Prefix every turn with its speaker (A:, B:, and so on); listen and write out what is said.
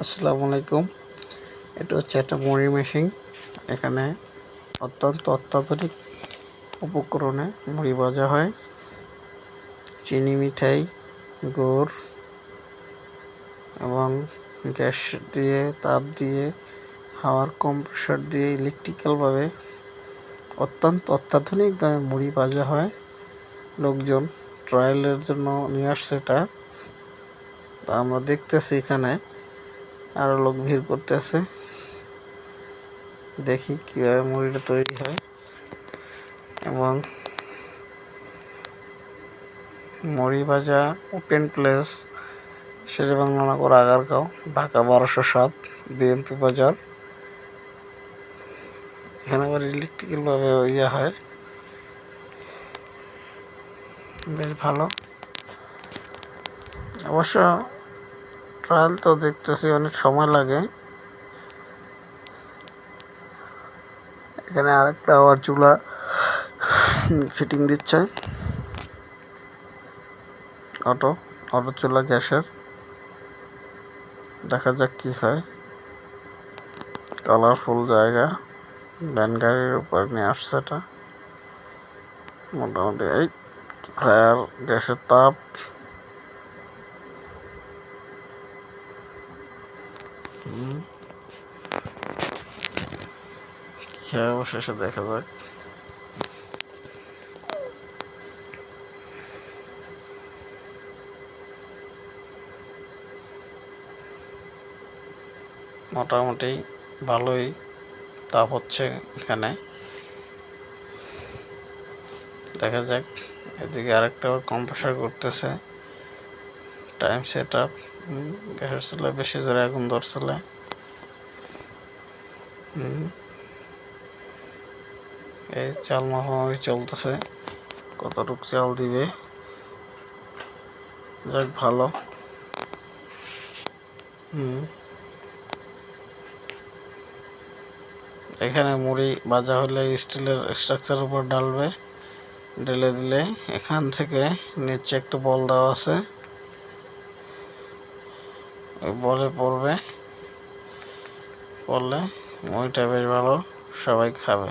A: আসসালামু আলাইকুম। এটা হচ্ছে একটা মুড়ি মেশিন। এখানে অত্যন্ত অত্যাধুনিক উপকরণে মুড়ি ভাজা হয়। চিনি, মিঠাই, গুড় এবং গ্যাস দিয়ে, তাপ দিয়ে, হাওয়ার কম্প্রেসার দিয়ে ইলেকট্রিক্যালভাবে অত্যন্ত অত্যাধুনিকভাবে মুড়ি ভাজা হয়। লোকজন ট্রায়ালের জন্য নিয়ে আসছে এটা। আমরা দেখতেছি এখানে। আরও লোক ভিড় করতেছে। দেখি কীভাবে মুড়িটা তৈরি হয়। এবং মুড়ি ভাজা ওপেন প্লেস শেরেবাংলানগর আগারগাঁও, ঢাকা বারোশো সাত বিএমপি বাজার। এখানে আবার ইলেকট্রিক্যালভাবে ইয়ে হয়। বেশ ভালো। অবশ্য ট্রায়াল তো দেখতেছি, অনেক সময় লাগে। এখানে আরেকটা আবার চুলা ফিটিং দিচ্ছে। অটো অটো চুলা গ্যাসের। দেখা যাক কি হয়। কালারফুল জায়গা। ভ্যান গাড়ির উপর নিয়ে আসছে এটা। মোটামুটি এই ফায়ার গ্যাসের তাপ। খেয়ে অবশেষে দেখা যাক। মোটামুটি ভালোই তাপ হচ্ছে এখানে। দেখা যাক, এদিকে আরেকটা কম্প্রেসার করতেছে টাইম সেট আপ গ্যাসের চুলা বেশি জোরে আগুন ধরছিল। এই চাল মাখামাখি চলতেছে। কতটুক চাল দিবে? যাক, ভালো। হুম এখানে মুড়ি ভাজা হলে স্টিলের স্ট্রাকচার উপর ডালবে ঢেলে দিলে এখান থেকে নিচে একটা বল দেওয়া আছে। বলে পড়বে পড়লে মইটা বেশ ভালো সবাই খাবে।